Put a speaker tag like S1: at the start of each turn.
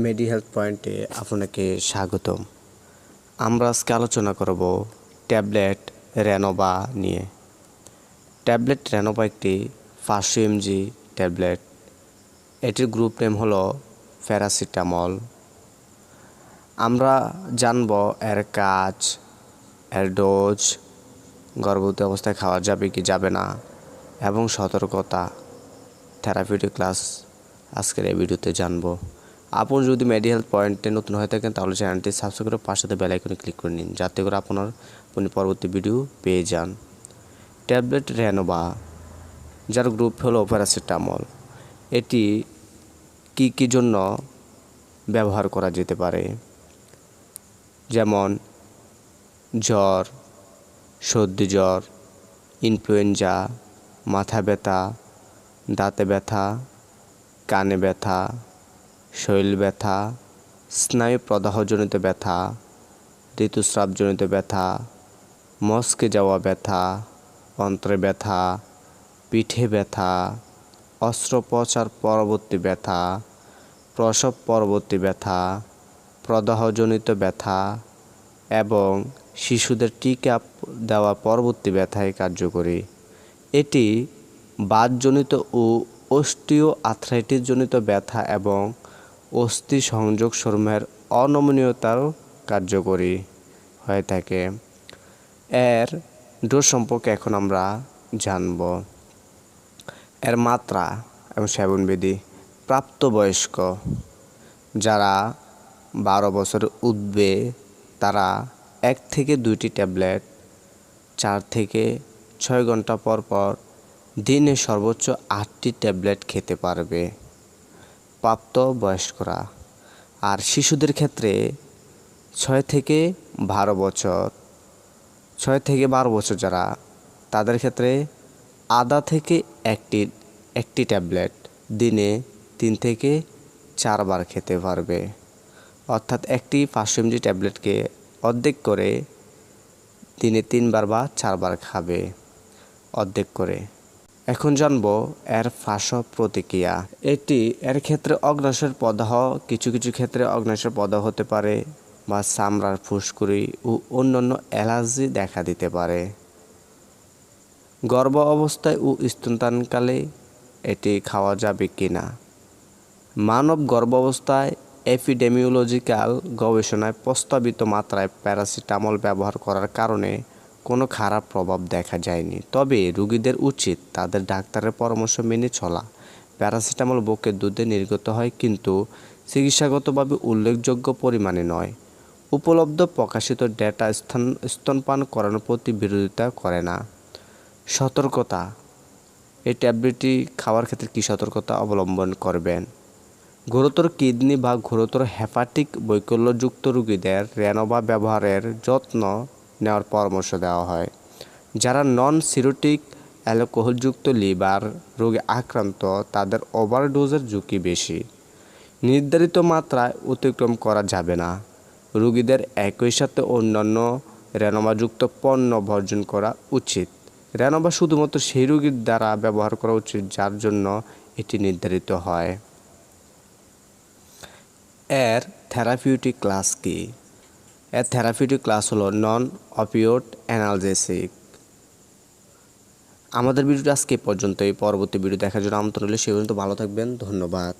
S1: মেডি হেলথ পয়েন্টে আপনাকে স্বাগতম। আমরা আজকে আলোচনা করব ট্যাবলেট রেনোভা নিয়ে। ট্যাবলেট রেনোভা একটি পাঁচশো এমজি ট্যাবলেট। এটির গ্রুপ নেম হলো প্যারাসিটামল। আমরা জানব এর কাজ, এর ডোজ, গর্ভবতী অবস্থায় খাওয়া যাবে কি যাবে না এবং সতর্কতা। থেরাপিউটিক ক্লাস আজকের এই ভিডিওতে জানব। আপনি যদি মেডি হেলথ পয়েন্টে নতুন হয়ে থাকেন, তাহলে চ্যানেলটি সাবস্ক্রাইব করে পাশে বেল আইকনে ক্লিক করে নিন, যাতে করে আপনার আপনি পরবর্তী ভিডিও পেয়ে যান। ট্যাবলেট রেনোভা যার গ্রুপ হলো প্যারাসিটামল এটি কি কি জন্য ব্যবহার করা যেতে পারে? যেমন, জ্বর, সর্দি জ্বর ইনফ্লুয়েঞ্জা মাথা ব্যথা, দাঁতে ব্যথা, কানে ব্যথা শরীর ব্যথা, স্নায়ু প্রদাহজনিত ব্যথা, ঋতুস্রাবজনিত ব্যথা, মস্কে যাওয়া ব্যথা, অন্ত্রে ব্যথা, পিঠে ব্যথা, অস্ত্রোপচার পরবর্তী ব্যথা, প্রসব পরবর্তী ব্যথা, প্রদাহজনিত ব্যথা এবং শিশুদের টিকা দেওয়া পরবর্তী ব্যথায় কার্যকরী। এটি বাতজনিত ও অস্টিও আর্থ্রাইটিসজনিত ব্যথা এবং অস্থি সংযোগ সমূহের অনমনীয়তারও কার্যকরী হয়ে থাকে। এর ডোজ সম্পর্কে এখন আমরা জানব। এর মাত্রা এবং সেবনবিধি, প্রাপ্তবয়স্ক যারা বারো বছর উঠবে, তারা এক থেকে দুইটি ট্যাবলেট, চার থেকে ছয় ঘণ্টা পর পর দিনে সর্বোচ্চ আটটি ট্যাবলেট খেতে পারবে। প্রাপ্ত বয়স্করা আর শিশুদের ক্ষেত্রে ছয় থেকে বারো বছর। ছয় থেকে বারো বছর যারা, তাদের ক্ষেত্রে আধা থেকে একটি একটি ট্যাবলেট দিনে তিন থেকে চারবার খেতে পারবে। অর্থাৎ একটি পাঁচশো এমজি ট্যাবলেটকে অর্ধেক করে দিনে তিনবার বা চারবার খাবে। অর্ধেক করে। এখন জানব এর ফাঁসব প্রতিক্রিয়া এটি এর ক্ষেত্রে অগ্নাশয়ের প্রদাহ, কিছু কিছু ক্ষেত্রে অগ্নাশয়ের প্রদাহ হতে পারে বা চামড়ার ফুসকুড়ি ও অন্যান্য অ্যালার্জি দেখা দিতে পারে। গর্ভ অবস্থায় ও স্তনদানকালে এটি খাওয়া যাবে কি না মানব গর্ভাবস্থায় এপিডেমিওলজিক্যাল গবেষণায় প্রস্তাবিত মাত্রায় প্যারাসিটামল ব্যবহার করার কারণে কোনো খারাপ প্রভাব দেখা যায়নি। তবে রোগীদের উচিত তাদের ডাক্তারের পরামর্শ মেনে চলা। প্যারাসিটামল বুকের দুধে নির্গত হয় কিন্তু চিকিৎসাগতভাবে উল্লেখযোগ্য পরিমাণে নয়। উপলব্ধ প্রকাশিত ডেটা স্থান, স্তনপান করানোর প্রতি বিরোধিতা করে না। সতর্কতা। এই ট্যাবলেটটি খাওয়ার ক্ষেত্রে কী সতর্কতা অবলম্বন করবেন? গুরুতর কিডনি বা গুরুতর হেপাটিক বৈকল্যযুক্ত রোগীদের রেনোভা ব্যবহারের যত্ন নেওয়ার পরামর্শ দেওয়া হয়। যারা নন সিরোটিক অ্যালকোহলযুক্ত লিভার রোগে আক্রান্ত, তাদের ওভারডোজের ঝুঁকি বেশি। নির্ধারিত মাত্রায় অতিক্রম করা যাবে না। রোগীদের একই সাথে অন্যান্য রেনোভাযুক্ত পণ্য বর্জন করা উচিত। রেনোভা শুধুমাত্র সেই রোগীর দ্বারা ব্যবহার করা উচিত যার জন্য এটি নির্ধারিত হয়। এর থেরাপিউটিক ক্লাস কি? এর থেরাপিউটিক ক্লাস হলো নন অপিওড অ্যানালজেসিক আমাদের ভিডিওটা আজকে এই পর্যন্তই। পরবর্তী ভিডিও দেখার জন্য আমন্ত্রণ রইল, সে পর্যন্ত ভালো থাকবেন। ধন্যবাদ।